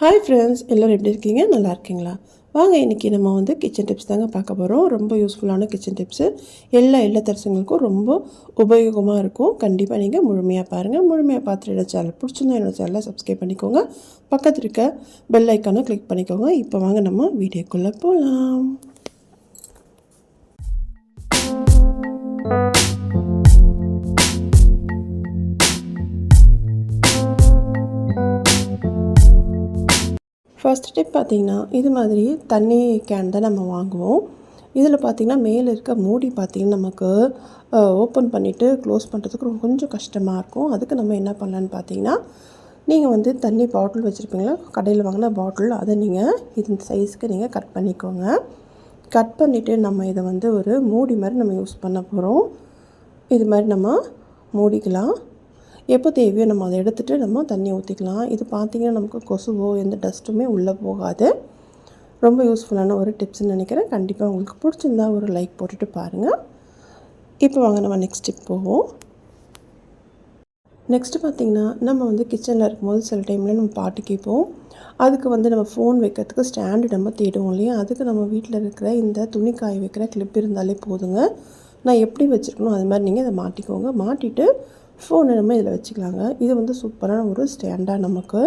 Hi friends எல்லோரும் எப்படி இருக்கீங்க? நல்லா இருக்கீங்களா? வாங்க இன்றைக்கி நம்ம வந்து கிச்சன் டிப்ஸ் தாங்க பார்க்க போகிறோம் ரொம்ப யூஸ்ஃபுல்லான கிச்சன் டிப்ஸு எல்லா இல்லத்தரசுங்களுக்கும் ரொம்ப உபயோகமாக இருக்கும். கண்டிப்பாக நீங்கள் முழுமையாக பாருங்கள் முழுமையாக பார்த்துட்டு என்னோட சேனல் பிடிச்சிருந்தா என்னோட சேனலை சப்ஸ்கிரைப் பண்ணிக்கோங்க. பக்கத்தில் இருக்க பெல் ஐக்கானை கிளிக் பண்ணிக்கோங்க. இப்போ வாங்க நம்ம வீடியோக்குள்ளே போகலாம் ஃபஸ்ட் டிப் பார்த்திங்கன்னா இது மாதிரி தண்ணி கேன் தான் நம்ம வாங்குவோம். இதில் பார்த்திங்கன்னா மேலே இருக்க மூடி பார்த்திங்கன்னா நமக்கு ஓப்பன் பண்ணிவிட்டு க்ளோஸ் பண்ணுறதுக்கு ரொம்ப கொஞ்சம் கஷ்டமாக இருக்கும். அதுக்கு நம்ம என்ன பண்ணலான்னு பார்த்தீங்கன்னா நீங்கள் வந்து தண்ணி பாட்டில் வச்சுருப்பீங்களா? கடையில் வாங்கின பாட்டில் அதை நீங்கள் இந்த சைஸ்க்கு நீங்கள் கட் பண்ணிக்கோங்க. கட் பண்ணிவிட்டு நம்ம இதை வந்து ஒரு மூடி மாதிரி நம்ம யூஸ் பண்ண போகிறோம் இது மாதிரி நம்ம மூடிக்கலாம். எப்போ தேவையோ நம்ம அதை எடுத்துகிட்டு நம்ம தண்ணி ஊற்றிக்கலாம் இது பார்த்திங்கன்னா நமக்கு கொசுவோ எந்த டஸ்ட்டுமே உள்ளே போகாது. ரொம்ப யூஸ்ஃபுல்லான ஒரு டிப்ஸ்ன்னு நினைக்கிறேன். கண்டிப்பாக உங்களுக்கு பிடிச்சிருந்தா ஒரு லைக் போட்டுட்டு பாருங்கள் இப்போ வாங்க நம்ம நெக்ஸ்ட் டிப் போவோம். நெக்ஸ்ட்டு பார்த்திங்கன்னா நம்ம வந்து கிச்சனில் இருக்கும்போது சில டைமில் நம்ம பாட்டு கேட்போம். அதுக்கு வந்து நம்ம ஃபோன் வைக்கிறதுக்கு ஸ்டாண்டு நம்ம தேடுவோம் இல்லையா? அதுக்கு நம்ம வீட்டில் இருக்கிற இந்த துணி காய வைக்கிற கிளிப் இருந்தாலே போதுங்க. நான் எப்படி வச்சுருக்கணும் அது மாதிரி நீங்கள் இதை மாட்டிக்கோங்க. மாட்டிட்டு ஃபோனை நம்ம இதில் வச்சுக்கலாங்க. இது வந்து சூப்பரான ஒரு ஸ்டாண்டாக நமக்கு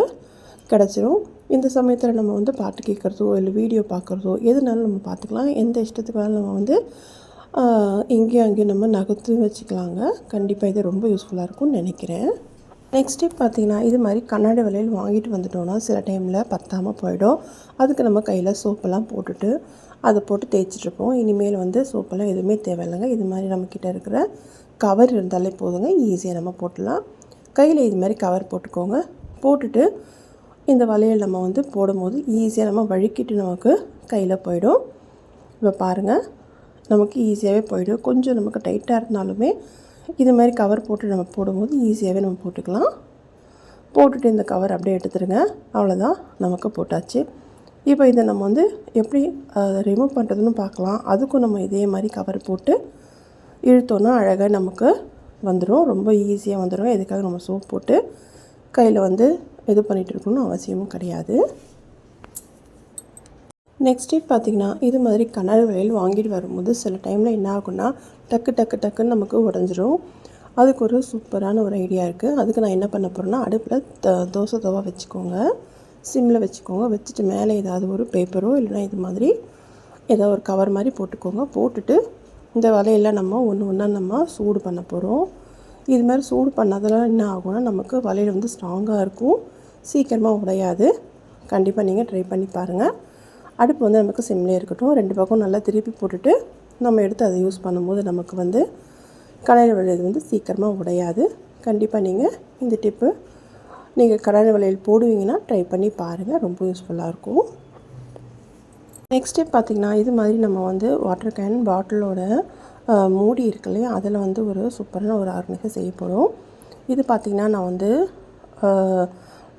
கிடச்சிரும். இந்த சமயத்தில் நம்ம வந்து பாட்டு கேட்குறதோ இல்லை வீடியோ பார்க்குறதோ எதுனாலும் நம்ம பார்த்துக்கலாம். எந்த இஷ்டத்துக்கு வேணாலும் நம்ம வந்து இங்கேயும் அங்கேயும் நம்ம நகர்த்து வச்சுக்கலாங்க. கண்டிப்பாக இது ரொம்ப யூஸ்ஃபுல்லாக இருக்கும்னு நினைக்கிறேன். நெக்ஸ்ட் ஸ்டெப் பார்த்திங்கன்னா இது மாதிரி கண்ணாடி வலையில் வாங்கிட்டு வந்துட்டோன்னா சில டைமில் பத்தாமல் போயிடும். அதுக்கு நம்ம கையில் சோப்பெல்லாம் போட்டுட்டு அதை போட்டு தேய்ச்சிட்ருப்போம் இனிமேல் வந்து சோப்பெல்லாம் எதுவுமே தேவையில்லைங்க. இது மாதிரி நம்மக்கிட்ட இருக்கிற கவர் இருந்தாலே போதுங்க. ஈஸியாக நம்ம போட்டுடலாம். கையில் இது மாதிரி கவர் போட்டுக்கோங்க. போட்டுட்டு இந்த வளையல் நம்ம வந்து போடும்போது ஈஸியாக நம்ம வழுக்கிட்டு நமக்கு கையில் போயிடும். இப்போ பாருங்கள் நமக்கு ஈஸியாகவே போயிடும். கொஞ்சம் நமக்கு டைட்டாக இருந்தாலுமே இது மாதிரி கவர் போட்டு நம்ம போடும்போது ஈஸியாகவே நம்ம போட்டுக்கலாம். போட்டுட்டு இந்த கவர் அப்படியே எடுத்துருங்க. அவ்வளோதான் நமக்கு போட்டாச்சு. இப்போ இதை நம்ம வந்து எப்படி ரிமூவ் பண்ணுறதுன்னு பார்க்கலாம். அதுக்கும் நம்ம இதே மாதிரி கவர் போட்டு இழுத்தோன்னா அழகாக நமக்கு வந்துடும் ரொம்ப ஈஸியாக வந்துடும் எதுக்காக நம்ம சோப் போட்டு கையில் வந்து இது பண்ணிகிட்டு இருக்கணும்னு அவசியமும் கிடையாது. நெக்ஸ்ட் ஸ்டெப் பார்த்திங்கன்னா இது மாதிரி கணல் வளையல் வாங்கிட்டு வரும்போது சில டைமில் என்ன ஆகும்னா டக்கு டக்கு டக்குன்னு நமக்கு உடஞ்சிரும். அதுக்கு ஒரு சூப்பரான ஒரு ஐடியா இருக்குது அதுக்கு நான் என்ன பண்ண போகிறேன்னா அடுப்பில் த தோசை தவா வச்சுக்கோங்க. சிம்மில் வச்சுக்கோங்க. வச்சுட்டு மேலே ஏதாவது ஒரு பேப்பரோ இல்லைனா இது மாதிரி ஏதாவது ஒரு கவர் மாதிரி போட்டுக்கோங்க. போட்டுட்டு இந்த வலையெல்லாம் நம்ம ஒன்று ஒன்றா நம்ம சூடு பண்ண போகிறோம் இது மாதிரி சூடு பண்ணதெல்லாம் என்ன ஆகும்னா நமக்கு வலையில் வந்து ஸ்ட்ராங்காக இருக்கும். சீக்கிரமாக உடையாது. கண்டிப்பாக நீங்கள் ட்ரை பண்ணி பாருங்கள் அடுப்பு வந்து நமக்கு சிம்லேயே இருக்கட்டும். ரெண்டு பக்கம் நல்லா திருப்பி போட்டுட்டு நம்ம எடுத்து அதை யூஸ் பண்ணும்போது நமக்கு வந்து கடையில் விளையல் வந்து சீக்கிரமாக உடையாது. கண்டிப்பாக நீங்கள் இந்த டிப்பு நீங்கள் கடையில் வளையல் போடுவீங்கன்னா ட்ரை பண்ணி பாருங்கள் ரொம்ப யூஸ்ஃபுல்லாக இருக்கும். நெக்ஸ்ட் ஸ்டெப் பார்த்திங்கன்னா இது மாதிரி நம்ம வந்து வாட்டர் கேன் பாட்டிலோட மூடி இருக்கு இல்லையா? அதில் வந்து ஒரு சூப்பரான ஒரு ஆர்கனைசர் செய்ய போகிறோம் இது பார்த்திங்கன்னா நான் வந்து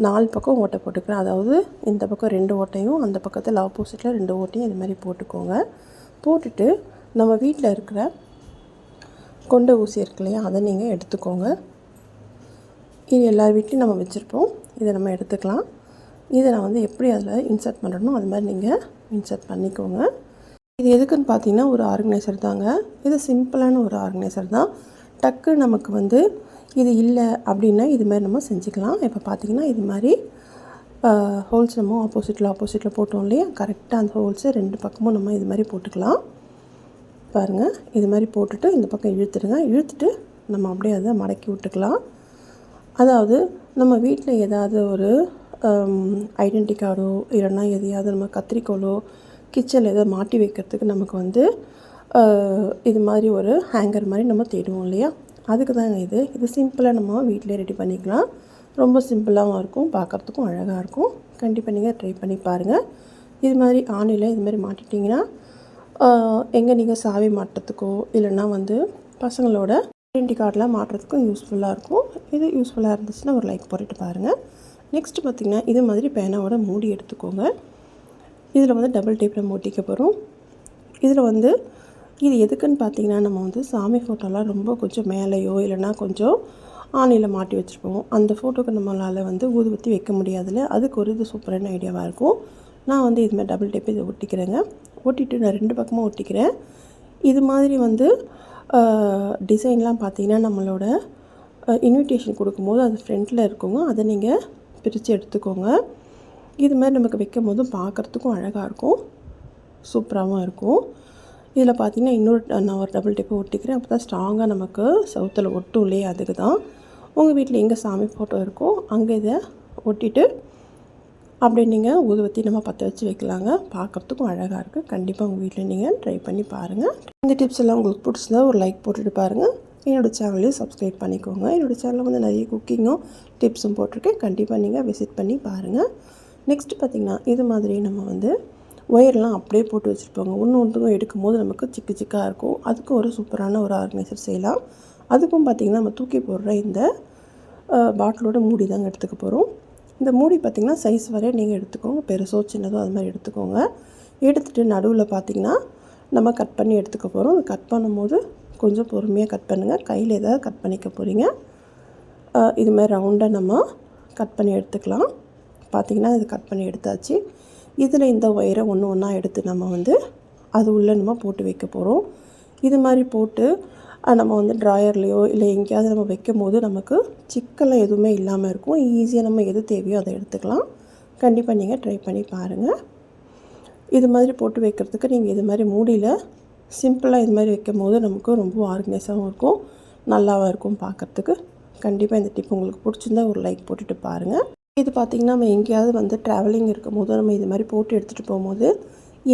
நாலு பக்கம் ஓட்டை போட்டுக்கிறேன். அதாவது இந்த பக்கம் ரெண்டு ஓட்டையும் அந்த பக்கத்தில் ஆப்போசிட்டில் ரெண்டு ஓட்டையும் இது மாதிரி போட்டுக்கோங்க. போட்டுட்டு நம்ம வீட்டில் இருக்கிற கொண்ட ஊசி இருக்கு இல்லையா? அதை நீங்கள் எடுத்துக்கோங்க. இது எல்லார் வீட்லேயும் நம்ம வச்சுருப்போம். இதை நம்ம எடுத்துக்கலாம். இதை நான் வந்து எப்படி அதில் இன்சர்ட் பண்ணுறனோ அது மாதிரி நீங்கள் இன்சர்ட் பண்ணிக்கோங்க. இது எதுக்குன்னு பார்த்தீங்கன்னா ஒரு ஆர்கனைசர் தாங்க. இது சிம்பிளான ஒரு ஆர்கனைசர் தான். டக்கு நமக்கு வந்து இது இல்லை அப்படின்னா இது மாதிரி நம்ம செஞ்சுக்கலாம். இப்போ பார்த்திங்கன்னா இது மாதிரி ஹோல்ஸ் நம்ம ஆப்போசிட்டில் ஆப்போசிட்டில் போட்டோம் இல்லையா? கரெக்டாக அந்த ஹோல்ஸை ரெண்டு பக்கமும் நம்ம இது மாதிரி போட்டுக்கலாம். பாருங்கள் இது மாதிரி போட்டுட்டு இந்த பக்கம் இழுத்துடுங்க. இழுத்துட்டு நம்ம அப்படியே அதை மடக்கி விட்டுக்கலாம். அதாவது நம்ம வீட்டில் ஏதாவது ஒரு ஐடென்டி கார்டோ இல்லைன்னா எதையாவது நம்ம கத்திரிக்கோலோ கிச்சனில் எதாவது மாட்டி வைக்கிறதுக்கு நமக்கு வந்து இது மாதிரி ஒரு ஹேங்கர் மாதிரி நம்ம தேடுவோம் இல்லையா? அதுக்கு தாங்க இது. இது சிம்பிளாக நம்ம வீட்டிலே ரெடி பண்ணிக்கலாம். ரொம்ப சிம்பிளாகவும் இருக்கும் பார்க்குறதுக்கும் அழகாக இருக்கும். கண்டிப்பாக நீங்கள் ட்ரை பண்ணி பாருங்கள் இது மாதிரி ஆணியில் இது மாதிரி மாட்டிட்டிங்கன்னா எங்கே நீங்கள் சாவி மாட்டுறதுக்கோ இல்லைன்னா வந்து பசங்களோட ஐடென்டி கார்டெலாம் மாட்டுறதுக்கும் யூஸ்ஃபுல்லாக இருக்கும். இது யூஸ்ஃபுல்லாக இருந்துச்சுன்னா ஒரு லைக் போட்டுட்டு பாருங்கள் நெக்ஸ்ட்டு பார்த்திங்கன்னா இது மாதிரி பேனாவோட மூடி எடுத்துக்கோங்க. இதில் வந்து டபுள் டேப்பில் மூட்டிக்க போகிறோம் இதில் வந்து இது எதுக்குன்னு பார்த்தீங்கன்னா நம்ம வந்து சாமி ஃபோட்டோலாம் ரொம்ப கொஞ்சம் மேலேயோ இல்லைனா கொஞ்சம் ஆணியில் மாட்டி வச்சுருப்போம். அந்த ஃபோட்டோக்கு நம்மளால் வந்து ஊதுபத்தி வைக்க முடியாதுல்ல. அதுக்கு ஒரு இது சூப்பரான ஐடியாவாக இருக்கும். நான் வந்து இதுமாதிரி டபுள் டேப் இதை ஒட்டிக்கிறேங்க. ஒட்டிட்டு நான் ரெண்டு பக்கமும் ஒட்டிக்கிறேன். இது மாதிரி வந்து டிசைன்லாம் பார்த்தீங்கன்னா நம்மளோட இன்விடேஷன் கொடுக்கும்போது அது ஃப்ரண்ட்டில் இருக்குங்க. அதை நீங்கள் பிரித்து எடுத்துக்கோங்க. இது மாதிரி நமக்கு வைக்கும் போது பார்க்குறதுக்கும் அழகாக இருக்கும். சூப்பராகவும் இருக்கும். இதில் பார்த்திங்கன்னா இன்னொரு நான் ஒரு டபுள் டிப்பு ஒட்டிக்கிறேன். அப்போ தான் ஸ்ட்ராங்காக நமக்கு சவுத்தில் ஒட்டும் இல்லையே? அதுக்கு தான் உங்கள் வீட்டில் எங்கே சாமி ஃபோட்டோ இருக்கோ அங்கே இதை ஒட்டிட்டு அப்படி நீங்கள் ஊதுவத்தி நம்ம பற்ற வச்சு வைக்கலாங்க. பார்க்குறதுக்கும் அழகாக இருக்குது கண்டிப்பாக உங்கள் வீட்டில் நீங்கள் ட்ரை பண்ணி பாருங்கள் இந்த டிப்ஸ் எல்லாம் உங்களுக்கு பிடிச்சதா ஒரு லைக் போட்டுட்டு பாருங்கள் என்னோடய சேனலையும் சப்ஸ்கிரைப் பண்ணிக்கோங்க. என்னோடய சேனலில் வந்து நிறைய குக்கிங்கும் டிப்ஸும் போட்டிருக்கேன். கண்டிப்பாக நீங்கள் விசிட் பண்ணி பாருங்கள் நெக்ஸ்ட்டு பார்த்திங்கன்னா இது மாதிரி நம்ம வந்து ஒயர்லாம் அப்படியே போட்டு வச்சுருப்பாங்க. ஒன்று ஒன்றுக்கும் எடுக்கும் போது நமக்கு சிக்கு சிக்காக இருக்கும். அதுக்கு ஒரு சூப்பரான ஒரு ஆர்கனைசர் செய்யலாம். அதுக்கும் பார்த்திங்கன்னா நம்ம தூக்கி போடுற இந்த பாட்டிலோட மூடி தாங்க எடுத்துக்க போகிறோம் இந்த மூடி பார்த்திங்கன்னா சைஸ் வரைய நீங்கள் எடுத்துக்கோங்க. பெருசோ சின்னதோ அது மாதிரி எடுத்துக்கோங்க. எடுத்துகிட்டு நடுவில் பார்த்திங்கன்னா நம்ம கட் பண்ணி எடுத்துக்க போகிறோம் கட் பண்ணும்போது கொஞ்சம் பொறுமையாக கட் பண்ணுங்கள் கையில் ஏதாவது கட் பண்ணிக்க போகிறீங்க இது மாதிரி ரவுண்டாக நம்ம கட் பண்ணி எடுத்துக்கலாம். பார்த்திங்கன்னா இது கட் பண்ணி எடுத்தாச்சு. இதில் இந்த ஒயரை ஒன்று ஒன்றா எடுத்து நம்ம வந்து அது உள்ளே நம்ம போட்டு வைக்க போகிறோம் இது மாதிரி போட்டு நம்ம வந்து ட்ராயர்லேயோ இல்லை எங்கேயாவது நம்ம வைக்கும் போது நமக்கு சிக்கலாம் எதுவுமே இல்லாமல் இருக்கும். ஈஸியாக நம்ம எது தேவையோ அதை எடுத்துக்கலாம். கண்டிப்பாக நீங்கள் ட்ரை பண்ணி பாருங்கள் இது மாதிரி போட்டு வைக்கிறதுக்கு நீங்கள் இது மாதிரி மூடியில் சிம்பிளாக இது மாதிரி வைக்கும் போது நமக்கு ரொம்ப ஆர்கனைஸாகவும் இருக்கும். நல்லாவும் இருக்கும் பார்க்குறதுக்கு. கண்டிப்பாக இந்த டிப் உங்களுக்கு பிடிச்சிருந்தா ஒரு லைக் போட்டுட்டு பாருங்கள் இது பார்த்திங்கன்னா நம்ம எங்கேயாவது வந்து ட்ராவலிங் இருக்கும் போது நம்ம இது மாதிரி போட்டு எடுத்துகிட்டு போகும்போது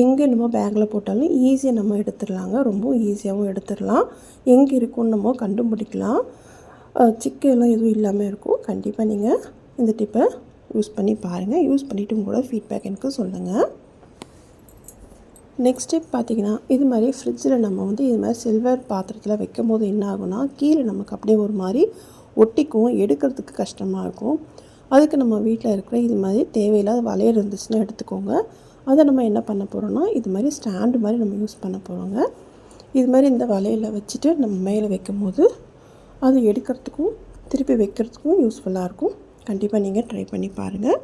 எங்கே நம்ம பேக்கில் போட்டாலும் ஈஸியாக நம்ம எடுத்துடலாங்க. ரொம்ப ஈஸியாகவும் எடுத்துடலாம். எங்கே இருக்குன்னு நம்ம கண்டுபிடிக்கலாம். சிக்கெல்லாம் எதுவும் இல்லாமல் இருக்கும். கண்டிப்பாக நீங்கள் இந்த டிப்பை யூஸ் பண்ணி பாருங்கள் யூஸ் பண்ணிவிட்டு உங்களோட ஃபீட்பேக் எனக்கு சொல்லுங்கள் நெக்ஸ்ட் ஸ்டெப் பார்த்திங்கன்னா இது மாதிரி ஃப்ரிட்ஜில் நம்ம வந்து இது மாதிரி சில்வர் பாத்திரத்தில் வைக்கும் போது என்ன ஆகும்னா கீழே நமக்கு அப்படியே ஒரு மாதிரி ஒட்டிக்கும் எடுக்கிறதுக்கு கஷ்டமாக இருக்கும். அதுக்கு நம்ம வீட்டில் இருக்கிற இது மாதிரி தேவையில்லாத வளையல் இருந்துச்சுன்னா எடுத்துக்கோங்க. அதை நம்ம என்ன பண்ண போகிறோம்னா இது மாதிரி ஸ்டாண்டு மாதிரி நம்ம யூஸ் பண்ண போகிறோங்க இது மாதிரி இந்த வலையில் வச்சுட்டு நம்ம மேலே வைக்கும் போது அது எடுக்கிறதுக்கும் திருப்பி வைக்கிறதுக்கும் யூஸ்ஃபுல்லாக இருக்கும். கண்டிப்பாக நீங்கள் ட்ரை பண்ணி பாருங்கள்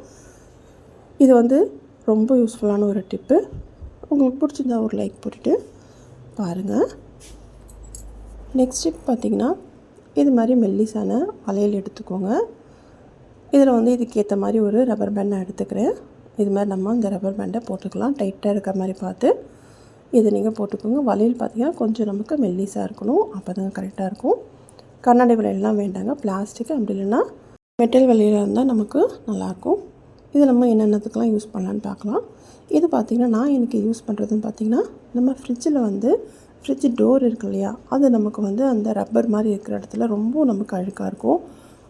இது வந்து ரொம்ப யூஸ்ஃபுல்லான ஒரு டிப்பு உங்களுக்கு பிடிச்சிருந்தா ஒரு லைக் போட்டுட்டு பாருங்கள் நெக்ஸ்ட் டிப் பார்த்திங்கன்னா இது மாதிரி மெல்லிசான வளையல் எடுத்துக்கோங்க. இதில் வந்து இதுக்கேற்ற மாதிரி ஒரு ரப்பர் பேண்ட் நான் எடுத்துக்கிறேன். இது மாதிரி நம்ம இந்த ரப்பர் பேண்டை போட்டுக்கலாம். டைட்டாக இருக்கிற மாதிரி பார்த்து இதை நீங்கள் போட்டுக்கோங்க. வளையல் பார்த்திங்கன்னா கொஞ்சம் நமக்கு மெல்லிஸாக இருக்கணும். அப்போ தான் கரெக்டாக இருக்கும். கண்ணாடி வளையல்லாம் வேண்டாங்க. பிளாஸ்டிக் அப்படி இல்லைன்னா மெட்டல் வளையலாக இருந்தால் நமக்கு நல்லாயிருக்கும் இது நம்ம என்னென்னத்துக்கெலாம் யூஸ் பண்ணலான்னு பார்க்கலாம். இது பார்த்திங்கன்னா நான் எனக்கு யூஸ் பண்ணுறதுன்னு பார்த்திங்கன்னா நம்ம ஃப்ரிட்ஜில் வந்து ஃப்ரிட்ஜ் டோர் இருக்கு இல்லையா? அது நமக்கு வந்து அந்த ரப்பர் மாதிரி இருக்கிற இடத்துல ரொம்ப நமக்கு அழுக்காக இருக்கும்.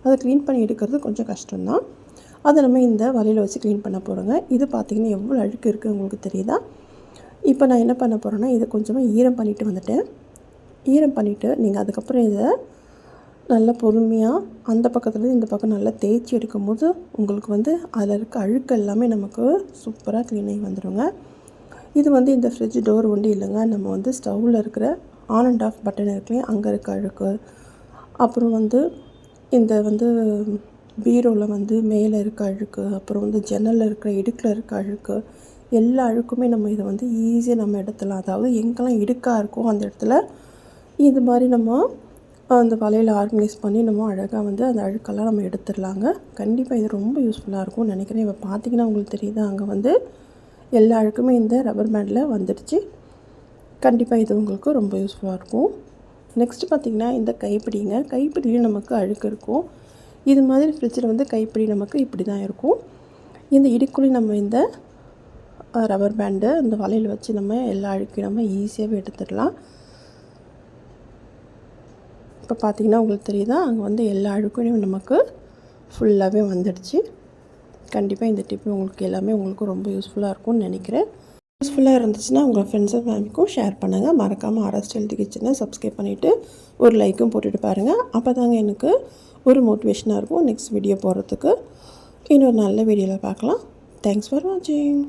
அதை க்ளீன் பண்ணி எடுக்கிறது கொஞ்சம் கஷ்டம்தான். அதை நம்ம இந்த வலையில் வச்சு க்ளீன் பண்ண போகிறோங்க இது பார்த்திங்கன்னா எவ்வளோ அழுக்கு இருக்குது உங்களுக்கு தெரியுதா? இப்போ நான் என்ன பண்ண போகிறேன்னா இதை கொஞ்சமாக ஈரம் பண்ணிவிட்டு வந்துட்டேன். ஈரம் பண்ணிவிட்டு நீங்கள் அதுக்கப்புறம் இதை நல்லா பொறுமையாக அந்த பக்கத்துலேருந்து இந்த பக்கம் நல்லா தேய்ச்சி எடுக்கும்போது உங்களுக்கு வந்து அதில் இருக்க அழுக்கு எல்லாமே நமக்கு சூப்பராக க்ளீன் ஆகி வந்துடுங்க இது வந்து இந்த ஃப்ரிட்ஜ் டோர் ஒன்றும் இல்லைங்க. நம்ம வந்து ஸ்டவ்வில் இருக்கிற ஆன் அண்ட் ஆஃப் பட்டன் இருக்குல்லையே? அங்கே இருக்க அழுக்கு. அப்புறம் வந்து இந்த வந்து பீரோவில் வந்து மேலே இருக்க அழுக்கு அப்புறம் வந்து ஜன்னலில் இருக்கிற இடுக்கில் இருக்க அழுக்கு எல்லா அழுக்குமே நம்ம இதை வந்து ஈஸியாக நம்ம எடுத்துடலாம். அதாவது எங்கெல்லாம் இடுக்காக இருக்கோ அந்த இடத்துல இது மாதிரி நம்ம அந்த வலையில் ஆர்கனைஸ் பண்ணி நம்ம அழகாக வந்து அந்த அழுக்கெல்லாம் நம்ம எடுத்துடலாங்க. கண்டிப்பாக இது ரொம்ப யூஸ்ஃபுல்லாக இருக்கும்னு நினைக்கிறேன். இப்போ பார்த்தீங்கன்னா உங்களுக்கு தெரியுது? அங்கே வந்து எல்லா அழுக்குமே இந்த ரப்பர் பேண்டில் வந்துடுச்சு. கண்டிப்பாக இது உங்களுக்கு ரொம்ப யூஸ்ஃபுல்லாக இருக்கும். நெக்ஸ்ட்டு பார்த்திங்கன்னா இந்த கைப்பிடிங்க. கைப்பிடியும் நமக்கு அழுக்கு இருக்கும். இது மாதிரி ஃப்ரிட்ஜில் வந்து கைப்பிடி நமக்கு இப்படி தான் இருக்கும். இந்த இடுக்குழி நம்ம இந்த ரப்பர் பேண்டு இந்த வலையில் வச்சு நம்ம எல்லா அழுக்கையும் நம்ம ஈஸியாகவே எடுத்துடலாம். இப்போ பார்த்திங்கன்னா உங்களுக்கு தெரியுதா? அங்கே வந்து எல்லா அழுக்கையும் நமக்கு ஃபுல்லாகவே வந்துடுச்சு. கண்டிப்பாக இந்த டிப்பு உங்களுக்கு எல்லாமே உங்களுக்கு ரொம்ப யூஸ்ஃபுல்லாக இருக்கும்னு நினைக்கிறேன். யூஸ்ஃபுல்லாக இருந்துச்சுன்னா உங்கள் ஃப்ரெண்ட்ஸ் அண்ட் ஃபேமிலிக்கும் ஷேர் பண்ணுங்கள் மறக்காமல் அரஸ்ட் ஹெல்த் கிச்சனை சப்ஸ்கிரைப் பண்ணிவிட்டு ஒரு லைக்கும் போட்டுட்டு பாருங்கள் அப்போ தாங்க எனக்கு ஒரு மோட்டிவேஷனாக இருக்கும். நெக்ஸ்ட் வீடியோ போகிறதுக்கு இன்னொரு நல்ல வீடியோவில் பார்க்கலாம். தேங்க்ஸ் ஃபார் வாட்சிங்